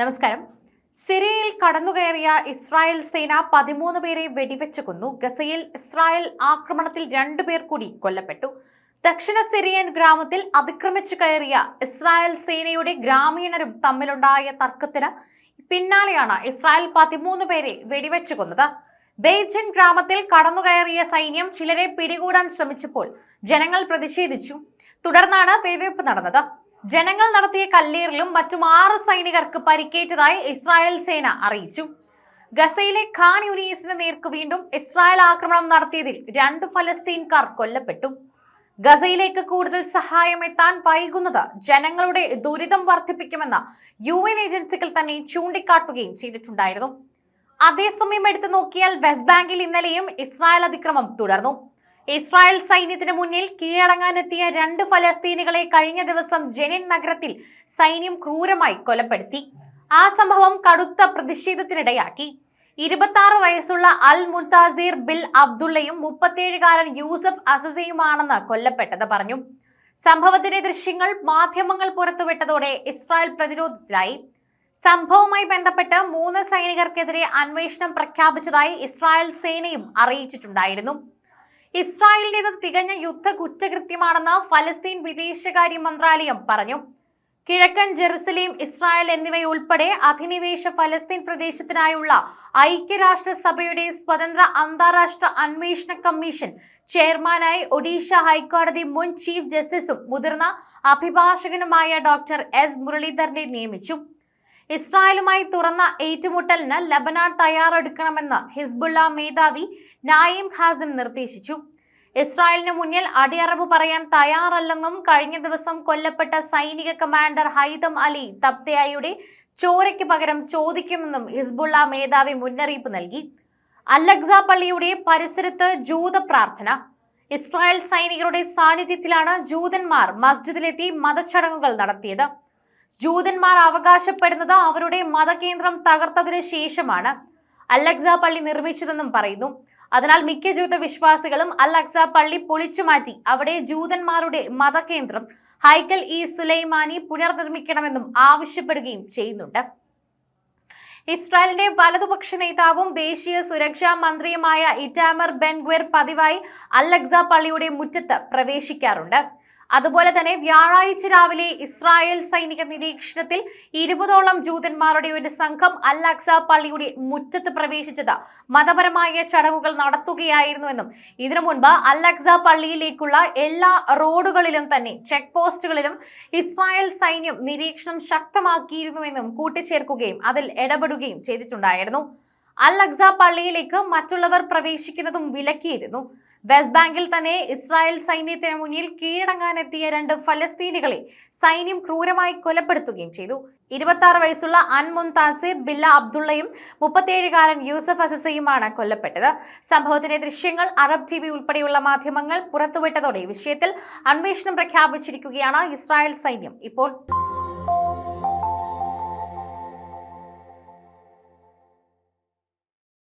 നമസ്കാരം. സിറിയയിൽ കടന്നുകയറിയ ഇസ്രായേൽ സേന പതിമൂന്ന് പേരെ വെടിവെച്ച് കൊന്നു. ഗസയിൽ ഇസ്രായേൽ ആക്രമണത്തിൽ രണ്ടുപേർ കൂടി കൊല്ലപ്പെട്ടു. ദക്ഷിണ സിറിയൻ ഗ്രാമത്തിൽ അതിക്രമിച്ചു കയറിയ ഇസ്രായേൽ സേനയുടെ ഗ്രാമീണരും തമ്മിലുണ്ടായ തർക്കത്തിന് പിന്നാലെയാണ് ഇസ്രായേൽ പതിമൂന്ന് പേരെ വെടിവെച്ചു കൊന്നത്. ബെയ്ജൻ ഗ്രാമത്തിൽ കടന്നുകയറിയ സൈന്യം ചിലരെ പിടികൂടാൻ ശ്രമിച്ചപ്പോൾ ജനങ്ങൾ പ്രതിഷേധിച്ചു. തുടർന്നാണ് വെടിവെപ്പ് നടന്നത്. ജനങ്ങൾ നടത്തിയ കല്ലേറിലും മറ്റും ആറ് സൈനികർക്ക് പരിക്കേറ്റതായി ഇസ്രായേൽ സേന അറിയിച്ചു. ഗസയിലെ ഖാൻ യുനീസിന് നേർക്ക് വീണ്ടും ഇസ്രായേൽ ആക്രമണം നടത്തിയതിൽ രണ്ട് ഫലസ്തീൻകാർ കൊല്ലപ്പെട്ടു. ഗസയിലേക്ക് കൂടുതൽ സഹായം എത്താൻ വൈകുന്നത് ജനങ്ങളുടെ ദുരിതം വർദ്ധിപ്പിക്കുമെന്ന് യു എൻ ഏജൻസികൾ തന്നെ ചൂണ്ടിക്കാട്ടുകയും ചെയ്തിട്ടുണ്ടായിരുന്നു. അതേസമയം എടുത്തു നോക്കിയാൽ വെസ്റ്റ് ബാങ്കിൽ ഇന്നലെയും ഇസ്രായേൽ അതിക്രമം തുടർന്നു. ഇസ്രായേൽ സൈന്യത്തിന് മുന്നിൽ കീഴടങ്ങാനെത്തിയ രണ്ട് ഫലസ്തീനികളെ കഴിഞ്ഞ ദിവസം ജെനിൻ നഗരത്തിൽ സൈന്യം ക്രൂരമായി കൊലപ്പെടുത്തി. ആ സംഭവം കടുത്ത പ്രതിഷേധത്തിനിടയാക്കി. ഇരുപത്തി വയസ്സുള്ള അൽ മുൻതാസീർ ബിൽ അബ്ദുള്ളയും മുപ്പത്തിയേഴുകാരൻ യൂസഫ് അസസയുമാണെന്ന് കൊല്ലപ്പെട്ടത് പറഞ്ഞു. സംഭവത്തിന്റെ ദൃശ്യങ്ങൾ മാധ്യമങ്ങൾ പുറത്തുവിട്ടതോടെ ഇസ്രായേൽ പ്രതിരോധത്തിലായി. സംഭവവുമായി ബന്ധപ്പെട്ട് മൂന്ന് സൈനികർക്കെതിരെ അന്വേഷണം പ്രഖ്യാപിച്ചതായി ഇസ്രായേൽ സേനയും അറിയിച്ചിട്ടുണ്ടായിരുന്നു. ഇസ്രായേലിന്റേത് തികഞ്ഞ യുദ്ധ കുറ്റകൃത്യമാണെന്ന് ഫലസ്തീൻ വിദേശകാര്യ മന്ത്രാലയം പറഞ്ഞു. കിഴക്കൻ ജെറുസലേം ഇസ്രായേൽ എന്നിവയുൾപ്പെടെ അധിനിവേശ ഫലസ്തീൻ പ്രദേശത്തിനായുള്ള ഐക്യരാഷ്ട്രസഭയുടെ സ്വതന്ത്ര അന്താരാഷ്ട്ര അന്വേഷണ കമ്മീഷൻ ചെയർമാനായി ഒഡീഷ ഹൈക്കോടതി മുൻ ചീഫ് ജസ്റ്റിസും മുതിർന്ന അഭിഭാഷകനുമായ ഡോക്ടർ എസ്. മുരളീധരനെ നിയമിച്ചു. ഇസ്രായേലുമായി തുറന്ന ഏറ്റുമുട്ടലിന് ലബനാൻ തയ്യാറെടുക്കണമെന്ന് ഹിസ്ബുള്ള മേധാവി നായിം ഹാസിം നിർദ്ദേശിച്ചു. ഇസ്രായേലിന് മുന്നിൽ അടിയറവ് പറയാൻ തയ്യാറല്ലെന്നും കഴിഞ്ഞ ദിവസം കൊല്ലപ്പെട്ട സൈനിക കമാൻഡർ ഹൈതം അലി തബ്തയായുടെ ചോരയ്ക്ക് പകരം ചോദിക്കുമെന്നും ഹിസ്ബുള്ള മേധാവി മുന്നറിയിപ്പ് നൽകി. അലക്സ പള്ളിയുടെ പരിസരത്ത് ജൂത പ്രാർത്ഥന. ഇസ്രായേൽ സൈനികരുടെ സാന്നിധ്യത്തിലാണ് ജൂതന്മാർ മസ്ജിദിലെത്തി മതച്ചടങ്ങുകൾ നടത്തിയത്. ജൂതന്മാർ അവകാശപ്പെടുന്നത് അവരുടെ മതകേന്ദ്രം തകർത്തതിനു ശേഷമാണ്. അലക്സ പള്ളി നിർമ്മിച്ചതെന്നും പറയുന്നു. അതിനാൽ മിക്ക ജൂത വിശ്വാസികളും അൽ അക്സ പള്ളി പൊളിച്ചു മാറ്റി അവിടെ ജൂതന്മാരുടെ മതകേന്ദ്രം ഹൈക്കൽ ഇ സുലൈമാനി പുനർനിർമ്മിക്കണമെന്നും ആവശ്യപ്പെടുകയും ചെയ്യുന്നുണ്ട്. ഇസ്രായേലിന്റെ വലതുപക്ഷ നേതാവും ദേശീയ സുരക്ഷാ മന്ത്രിയുമായ ഇറ്റാമർ ബെൻഗ്വർ പതിവായി അൽ അക്സ പള്ളിയുടെ മുറ്റത്ത് പ്രവേശിക്കാറുണ്ട്. അതുപോലെ തന്നെ വ്യാഴാഴ്ച രാവിലെ ഇസ്രായേൽ സൈനിക നിരീക്ഷണത്തിൽ ഇരുപതോളം ജൂതന്മാരുടെ ഒരു സംഘം അൽ അക്സ പള്ളിയുടെ മുറ്റത്ത് പ്രവേശിച്ചത് മതപരമായ ചടങ്ങുകൾ നടത്തുകയായിരുന്നുവെന്നും ഇതിനു മുൻപ് അൽ അക്സ പള്ളിയിലേക്കുള്ള എല്ലാ റോഡുകളിലും തന്നെ ചെക്ക് പോസ്റ്റുകളിലും ഇസ്രായേൽ സൈന്യം നിരീക്ഷണം ശക്തമാക്കിയിരുന്നുവെന്നും കൂട്ടിച്ചേർക്കുകയും അതിൽ ഇടപെടുകയും ചെയ്തിട്ടുണ്ടായിരുന്നു. അൽ അക്സ പള്ളിയിലേക്ക് മറ്റുള്ളവർ പ്രവേശിക്കുന്നതും വിലക്കിയിരുന്നു. വെസ്റ്റ് ബാങ്കിൽ തന്നെ ഇസ്രായേൽ സൈന്യത്തിന് മുന്നിൽ കീഴടങ്ങാനെത്തിയ രണ്ട് ഫലസ്തീനികളെ സൈന്യം ക്രൂരമായി കൊലപ്പെടുത്തുകയും ചെയ്തു. ഇരുപത്തി വയസ്സുള്ള അൻ താസിർ ബില്ല അബ്ദുള്ളയും മുപ്പത്തിയേഴുകാരൻ യൂസഫ് അസസയുമാണ് കൊല്ലപ്പെട്ടത്. സംഭവത്തിന്റെ ദൃശ്യങ്ങൾ അറബ് ടി ഉൾപ്പെടെയുള്ള മാധ്യമങ്ങൾ പുറത്തുവിട്ടതോടെ വിഷയത്തിൽ അന്വേഷണം പ്രഖ്യാപിച്ചിരിക്കുകയാണ് ഇസ്രായേൽ സൈന്യം. ഇപ്പോൾ